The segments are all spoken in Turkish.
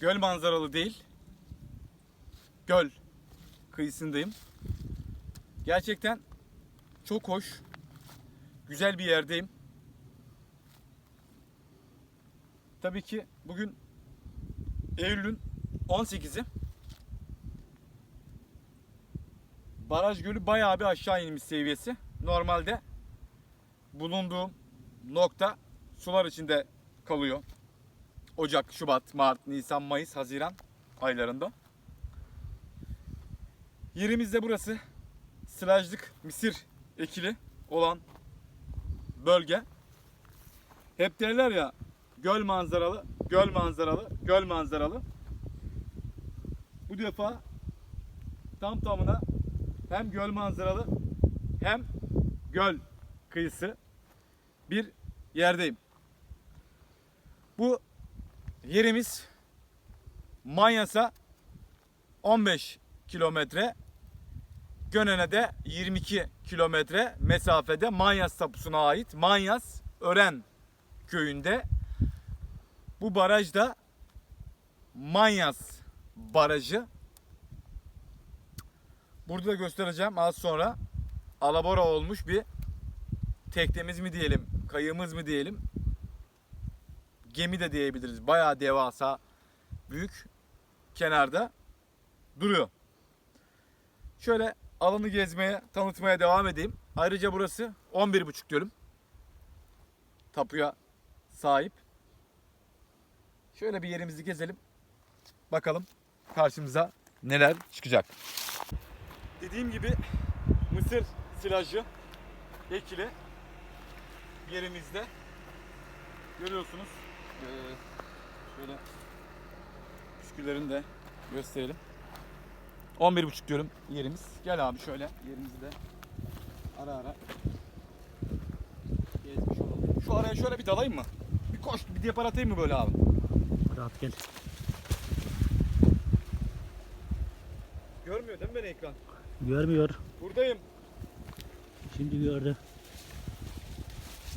göl manzaralı değil. Göl kıyısındayım. Gerçekten çok hoş. Güzel bir yerdeyim. Tabii ki bugün Eylül'ün 18'i. Baraj gölü bayağı bir aşağı inmiş seviyesi. Normalde bulunduğum nokta sular içinde kalıyor. Ocak, Şubat, Mart, Nisan, Mayıs, Haziran aylarında. Yerimiz de burası. Sılajlık Misir ekili olan bölge. Hep derler ya göl manzaralı, göl manzaralı, göl manzaralı. Bu defa tam tamına hem göl manzaralı hem göl kıyısı bir yerdeyim. Bu yerimiz Manyas'a 15 kilometre, Gönen'e de 22 kilometre mesafede Manyas tapusuna ait Manyas Ören köyünde. Bu baraj da Manyas Barajı. Burada da göstereceğim az sonra alabora olmuş bir teknemiz mi diyelim, kayığımız mı diyelim, gemi de diyebiliriz. Bayağı devasa, büyük kenarda duruyor. Şöyle alanı gezmeye, tanıtmaya devam edeyim. Ayrıca burası 11,5 dönüm. Tapuya sahip. Şöyle bir yerimizi gezelim. Bakalım karşımıza neler çıkacak. Dediğim gibi mısır silajı ekili yerimizde. Görüyorsunuz. Ee, şöyle püsküllerini de gösterelim. 11,5 diyorum yerimiz. Gel abi şöyle yerimizi de ara ara gezmiş olalım. Şu araya şöyle bir dalayım mı? Bir koş, bir depar atayım mı böyle abi? Rahat gel. Görmüyor değil mi beni ekran? Görmüyor. Buradayım. Şimdi gördü.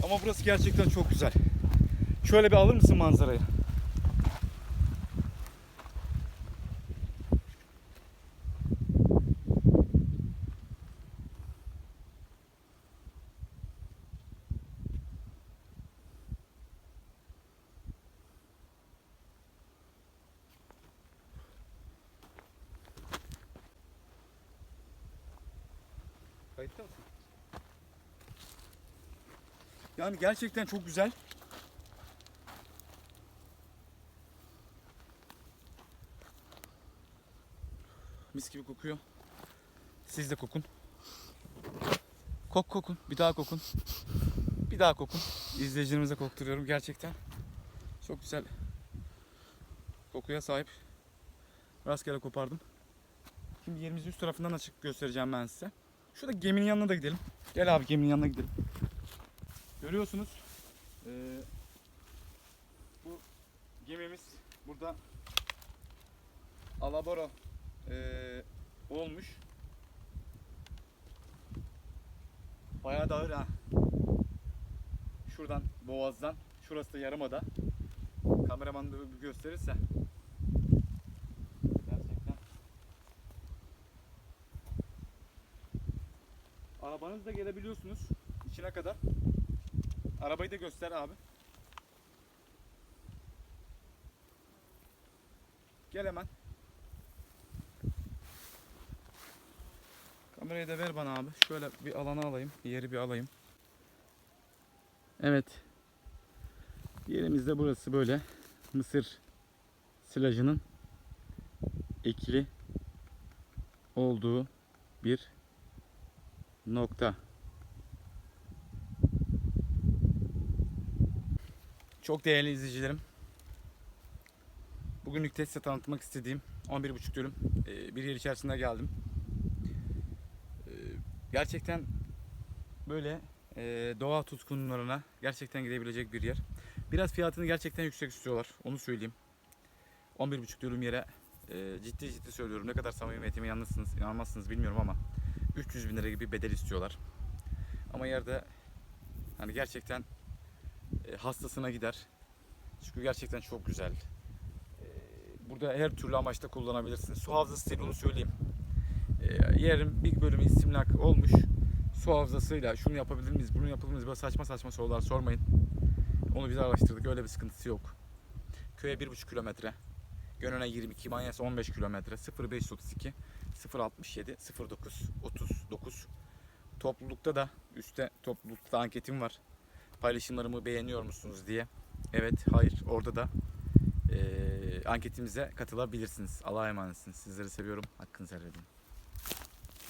Ama burası gerçekten çok güzel. Şöyle bir alır mısın manzarayı? Kayıtta mısın? Yani gerçekten çok güzel. Mis gibi kokuyor. Siz de kokun. Kok kokun. Bir daha kokun. Bir daha kokun. İzleyicilerimize kokturuyorum gerçekten. Çok güzel kokuya sahip. Rastgele kopardım. Şimdi yerimizin üst tarafından açık göstereceğim ben size. Şurada geminin yanına da gidelim. Gel abi geminin yanına gidelim. Görüyorsunuz. eee, bu gemimiz burada alabora eee, olmuş. Bayağı da ağır ha. Şuradan boğazdan. Şurası da yarımada. Kameraman da gösterirse. Gerçekten. Arabanızla gelebiliyorsunuz içine kadar. Arabayı da göster abi. Gel hemen. Kamerayı da ver bana abi. Şöyle bir alana alayım. Yeri bir alayım. Evet. Yerimiz de burası böyle. Mısır silajının ekili olduğu bir nokta. Çok değerli izleyicilerim. Bugünlük de size tanıtmak istediğim 11,5 dönüm bir yer içerisinde geldim. Gerçekten böyle e, doğa tutkunlarına gerçekten gidebilecek bir yer. Biraz fiyatını gerçekten yüksek istiyorlar. Onu söyleyeyim. 11,5 dönüm yere e, ciddi ciddi söylüyorum. Ne kadar samimiyetime yanlısınız, inanmazsınız bilmiyorum ama 300 bin lira gibi bedel istiyorlar. Ama yerde hani gerçekten e, hastasına gider. Çünkü gerçekten çok güzel. E, Burada her türlü amaçta kullanabilirsiniz. Su havzası değil onu söyleyeyim. Yerin bir bölümü istimlak olmuş. Su havzasıyla şunu yapabilir miyiz, bunu yapabilir miyiz böyle saçma saçma sorular sormayın. Onu biz araştırdık öyle bir sıkıntısı yok. Köye 1,5 kilometre. Gönen'e 22, Manyas'a 15 kilometre. 0532 067 09 39. Toplulukta da üstte toplulukta anketim var. Paylaşımlarımı beğeniyor musunuz diye. Evet, hayır. Orada da eee, anketimize katılabilirsiniz. Allah'a emanetsiniz. Sizleri seviyorum. Hakkınızı helal edin.